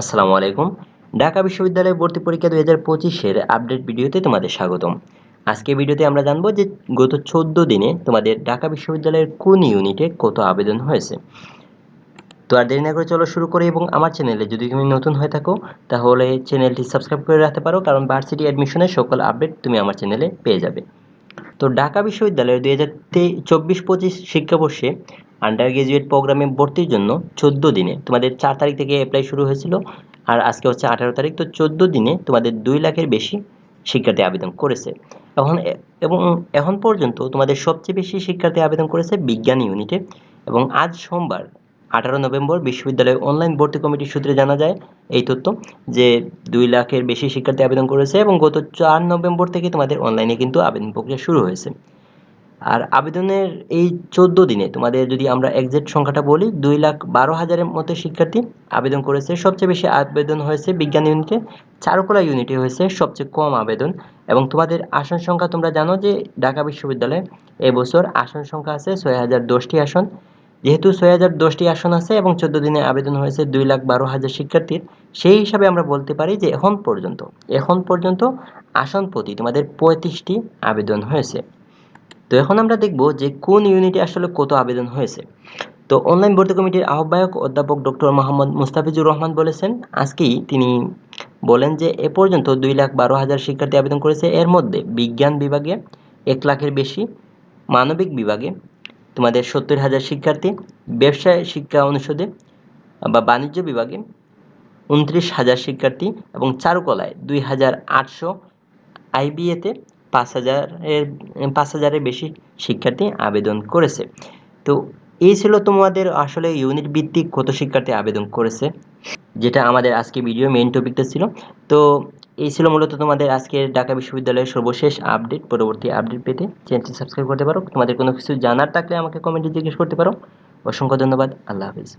আসসালামু আলাইকুম। ঢাকা বিশ্ববিদ্যালয় ভর্তি পরীক্ষা দুই হাজার পঁচিশের আপডেট ভিডিওতে তোমাদের স্বাগতম। আজকে ভিডিওতে আমরা জানব যে গত চোদ্দ দিনে তোমাদের ঢাকা বিশ্ববিদ্যালয়ের কোন ইউনিটে কত আবেদন হয়েছে। তো আর দেরি না করে চলো শুরু করে এবং আমার চ্যানেলে যদি তুমি নতুন হয়ে থাকো, তাহলে চ্যানেলটি সাবস্ক্রাইব করে রাখতে পারো, কারণ ভার্সিটি অ্যাডমিশনের সকল আপডেট তুমি আমার চ্যানেলে পেয়ে যাবে। তো ঢাকা বিশ্ববিদ্যালয়ের দুই হাজার চব্বিশ পঁচিশ শিক্ষাবর্ষে আন্ডার গ্রাজুয়েট প্রোগ্রামে ভর্তির জন্য চোদ্দ দিনে, তোমাদের চার তারিখ থেকে অ্যাপ্লাই শুরু হয়েছিল আর আজকে হচ্ছে আঠারো তারিখ, তো চোদ্দ দিনে তোমাদের দুই লাখের বেশি শিক্ষার্থী আবেদন করেছে। এখন এবং এখন পর্যন্ত তোমাদের সবচেয়ে বেশি শিক্ষার্থী আবেদন করেছে বিজ্ঞান ইউনিটে এবং আজ সোমবার, আঠারো নভেম্বর বিশ্ববিদ্যালয় অনলাইন ভর্তি কমিটির সূত্রে জানা যায় এই তথ্য যে দুই লাখের বেশি শিক্ষার্থী আবেদন করেছে এবং গত চার নভেম্বর থেকে তোমাদের অনলাইনে কিন্তু আবেদন প্রক্রিয়া শুরু হয়েছে। আর আবেদনের এই চোদ্দ দিনে তোমাদের যদি আমরা একজ্যাক্ট সংখ্যাটা বলি, দুই লাখ বারো হাজারের মতো শিক্ষার্থী আবেদন করেছে। সবচেয়ে বেশি আবেদন হয়েছে বিজ্ঞান ইউনিটে চারুকলা ইউনিটে হয়েছে সবচেয়ে কম আবেদন। এবং তোমাদের আসন সংখ্যা তোমরা জানো যে ঢাকা বিশ্ববিদ্যালয়ে এবছর আসন সংখ্যা আছে ছয় হাজার দশটি আসন। যেহেতু ছয় হাজার দশটি আসন আছে এবং চোদ্দ দিনে আবেদন হয়েছে দুই লাখ বারো হাজার শিক্ষার্থীর, সেই হিসাবে আমরা বলতে পারি যে এখন পর্যন্ত এখন পর্যন্ত আসন প্রতি তোমাদের পঁয়ত্রিশটি আবেদন হয়েছে। তো এখন আমরা দেখব যে কোন ইউনিটে আসলে কত আবেদন হয়েছে। তো অনলাইন ভর্তি কমিটির আহ্বায়ক অধ্যাপক ডক্টর মোহাম্মদ মুস্তাফিজুর রহমান বলেছেন, আজকেই তিনি বলেন যে এ পর্যন্ত দুই লাখ বারো হাজার শিক্ষার্থী আবেদন করেছে। এর মধ্যে বিজ্ঞান বিভাগে এক লাখের বেশি, মানবিক বিভাগে তোমাদের সত্তর হাজার শিক্ষার্থী, ব্যবসায় শিক্ষা অনুষদে বা বাণিজ্য বিভাগে উনত্রিশ হাজার শিক্ষার্থী এবং চারুকলায় দুই হাজার আটশো আইবিএতে পাঁচ হাজারের পাঁচ হাজারের বেশি শিক্ষার্থী আবেদন করেছে। তো এই ছিল তোমাদের আসলে ইউনিট ভিত্তিক কত শিক্ষার্থী আবেদন করেছে, যেটা আমাদের আজকে ভিডিও মেইন টপিকটা ছিল। তো এই ছিল মূলত তোমাদের আজকে ঢাকা বিশ্ববিদ্যালয়ের সর্বশেষ আপডেট পরবর্তী আপডেট পেতে চ্যানেলটি সাবস্ক্রাইব করতে পারো। তোমাদের কোনো কিছু জানার থাকলে আমাকে কমেন্টে জিজ্ঞেস করতে পারো। অসংখ্য ধন্যবাদ। আল্লাহ হাফিজ।